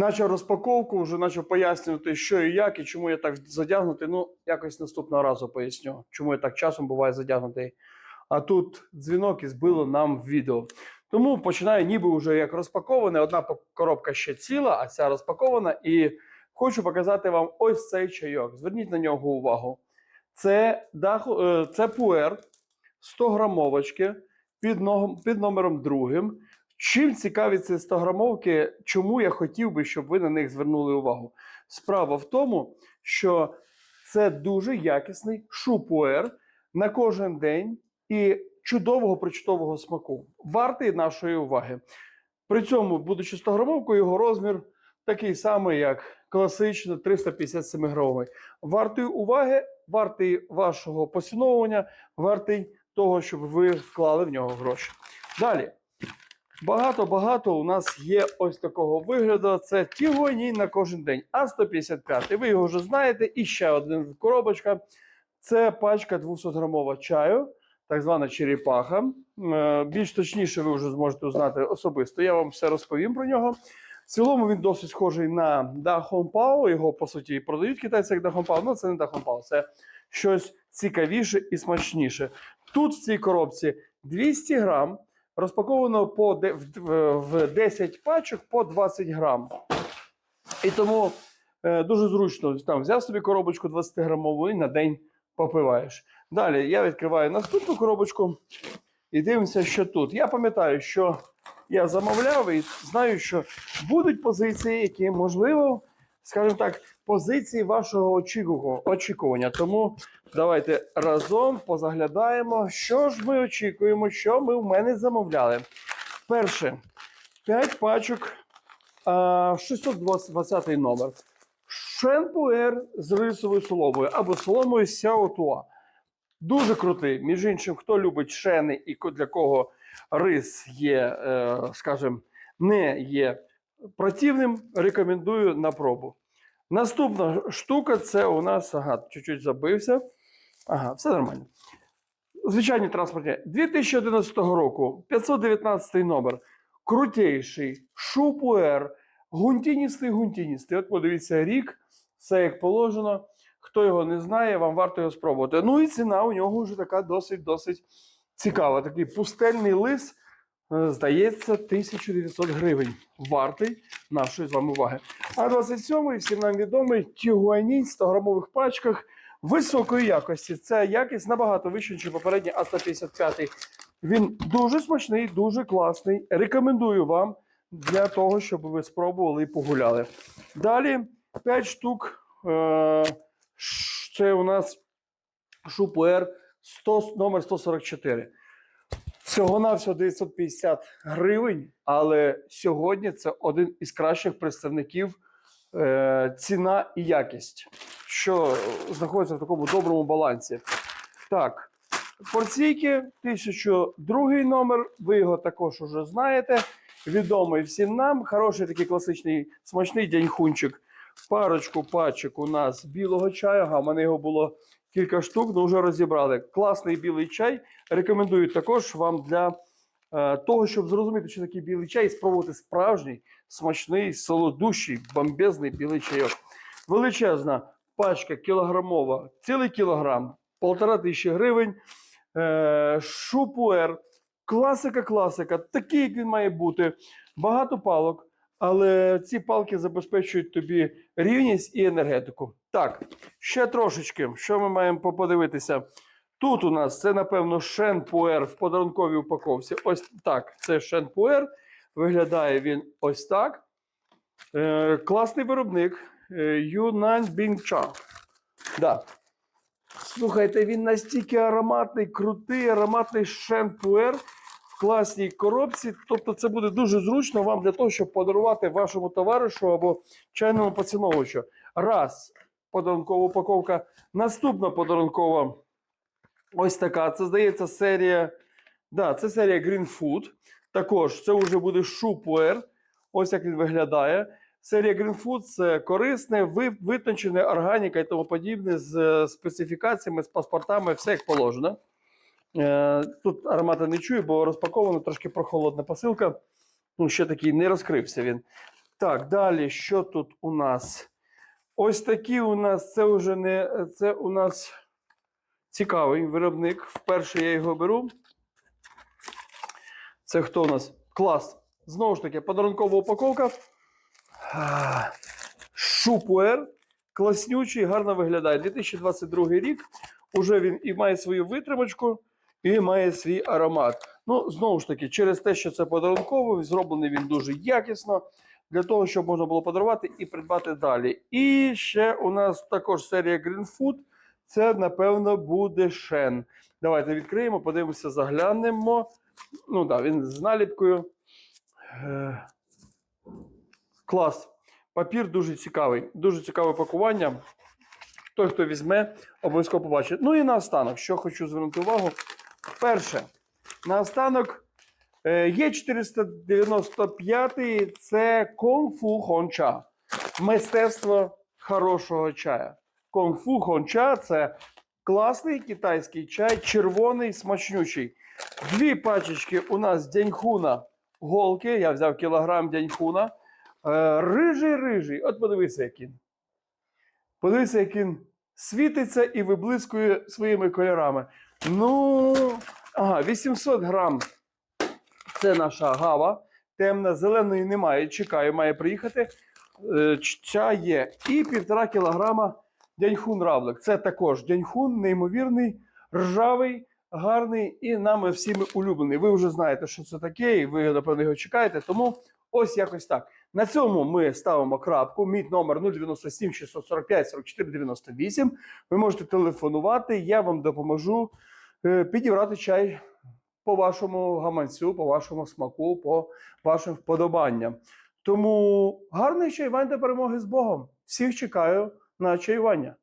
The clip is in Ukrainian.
Начав розпаковку, вже почав пояснювати, що і як, і чому я так задягнутий. Ну, якось наступного разу поясню, чому я так часом буває задягнутий. А тут дзвінок і збило нам відео. Тому починаю ніби вже як розпаковане. Одна коробка ще ціла, а ця розпакована. І хочу показати вам ось цей чайок. Зверніть на нього увагу. Це, даху, е, це пуер 100 грамовочки під, під номером другим. Чим цікаві ці 100 грамовки, чому я хотів би, щоб ви на них звернули увагу? Справа в тому, що це дуже якісний шупуер на кожен день і чудового причудового смаку. Вартий нашої уваги. При цьому, будучи 100 грамовкою, його розмір такий самий, як класично 357 грамовий. Вартий уваги, вартий вашого поціновування, вартий того, щоб ви вклали в нього гроші. Далі. Багато-багато у нас є ось такого вигляду. Це тігуаній на кожен день. А155. Ви його вже знаєте. І ще один коробочка. Це пачка 200-грамова чаю, так звана черепаха. Е, Більш точніше, ви вже зможете узнати особисто. Я вам все розповім про нього. В цілому він досить схожий на Hong Його, по суті, продають китайці як Hong Pao. Ну, це не Pao, це щось цікавіше і смачніше. Тут в цій коробці 200 грам розпаковано по в- в в 10 пачок по 20 грам. І тому е, дуже зручно там взяв собі коробочку 20 грамову і на день попиваєш. Далі я відкриваю наступну коробочку і дивимося, що тут. Я пам'ятаю, що я замовляв і знаю, що будуть позиції, які можливо, скажімо так, позиції вашого очікування. Тому давайте разом позаглядаємо, що ж ми очікуємо, що ми в мене замовляли. Перше, 5 пачок а, 620 номер. Шенпуер з рисовою соломою або соломою Сяотуа. Дуже крутий. Між іншим, хто любить шени і для кого рис є, е, скажімо, не є противним, рекомендую на пробу. Наступна штука це у нас, ага, чуть-чуть забився. Ага, все нормально. Звичайні транспортні. 2011 року, 519 номер. Крутейший, шупуер, гунтіністий, гунтіністий. От подивіться рік, все як положено. Хто його не знає, вам варто його спробувати. Ну і ціна у нього вже така досить-досить цікава. Такий пустельний лис, здається, 1900 гривень. Вартий нашої з вами уваги. А 27-й, всім нам відомий, Тігуанінь в 100-грамових пачках високої якості. Це якість набагато вища, ніж попередній А155. Він дуже смачний, дуже класний. Рекомендую вам для того, щоб ви спробували і погуляли. Далі 5 штук. Е, це у нас Шупуер 100, номер 144. Всього-навсього 950 гривень, але сьогодні це один із кращих представників е, ціна і якість, що знаходиться в такому доброму балансі. Так, порційки, 1002 номер, ви його також уже знаєте. Відомий всім нам. Хороший такий класичний смачний дяньхунчик. Парочку пачок у нас білого чаю. Ага, в мене його було кілька штук, але вже розібрали. Класний білий чай. Рекомендую також вам для е, того, щоб зрозуміти, що таке білий чай, і спробувати справжній, смачний, солодущий, бомбезний білий чайок. Величезна пачка кілограмова, цілий кілограм, полтора тисячі гривень. Е, шупуер, класика, класика, такий, як він має бути. Багато палок, але ці палки забезпечують тобі рівність і енергетику. Так, ще трошечки, що ми маємо подивитися. Тут у нас це, напевно, шенпуер в подарунковій упаковці. Ось так. Це шенпуер. Виглядає він ось так. Е, класний виробник е, Юнань Бінча. Да. Слухайте, він настільки ароматний, крутий, ароматний шенпуер класній коробці. Тобто, це буде дуже зручно вам для того, щоб подарувати вашому товаришу або чайному поціновувачу. Раз подарункова упаковка. Наступна подарункова ось така. Це здається серія. Да, це серія Green Food. Також це вже буде шупуер. Ось як він виглядає. Серія Green Food це корисне, ви- витончене, органіка і тому подібне з е, специфікаціями, з паспортами, все як положено. Е, Тут аромати не чую, бо розпаковано трошки прохолодна посилка. Ну, ще такий не розкрився він. Так, далі, що тут у нас? Ось такі у нас, це вже не це у нас цікавий виробник. Вперше я його беру. Це хто у нас? Клас. Знову ж таки, подарункова упаковка. Шупуер. Класнючий, гарно виглядає. 2022 рік. Уже він і має свою витримочку, і має свій аромат. Ну, знову ж таки, через те, що це подарунковий, зроблений він дуже якісно для того, щоб можна було подарувати і придбати далі. І ще у нас також серія Green Food. Це, напевно, буде шен. Давайте відкриємо, подивимося, заглянемо. Ну так, да, він з наліпкою. Е, Клас. Папір дуже цікавий. Дуже цікаве пакування. Той, хто візьме, обов'язково побачить. Ну і наостанок, що хочу звернути увагу. Перше, наостанок е, є 495 це кунг-фу хонча. Мистецтво хорошого чая. Кунг-фу хонча це класний китайський чай, червоний, смачнючий. Дві пачечки у нас дяньхуна голки. Я взяв кілограм дяньхуна. Е, Рижий, рижий. От подивися, як він. Подивися, як він світиться і виблискує своїми кольорами. Ну, ага, 800 грам. Це наша гава. Темна, зеленої немає. Чекаю, має приїхати. Е, Ця є. І півтора кілограма дяньхун равлик. Це також дяньхун, неймовірний, ржавий, гарний і нами всіми улюблений. Ви вже знаєте, що це таке, і ви, напевно, його чекаєте. Тому ось якось так. На цьому ми ставимо крапку. Мій номер 097 645 44 98. Ви можете телефонувати, я вам допоможу е, підібрати чай по вашому гаманцю, по вашому смаку, по вашим вподобанням. Тому гарний чаювань та перемоги з Богом. Всіх чекаю на чаювання.